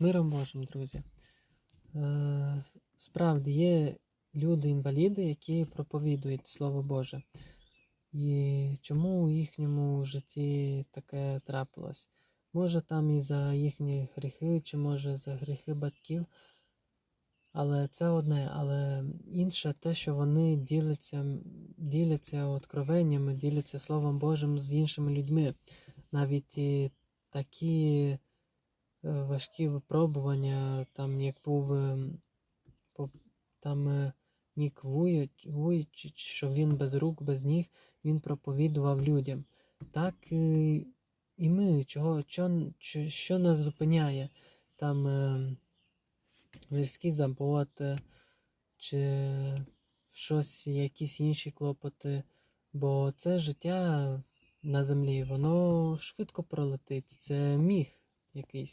Миром Божим, друзі. Е, справді є люди-інваліди, які проповідують Слово Боже. І чому у їхньому житті таке трапилось? Може там і за їхні гріхи, чи може за гріхи батьків. Але це одне, але інше те, що вони діляться, діляться откровеннями, діляться Словом Божим з іншими людьми. Навіть і такі важкі випробування, там як був е, там е, Нік Вуйчич, що він без рук, без ніг, він проповідував людям. Так е, і ми, чого, що, що, нас зупиняє? Там е, гірський забот, е, чи щось, якісь інші клопоти. Бо це життя на землі, воно швидко пролетить. Це міг якийсь.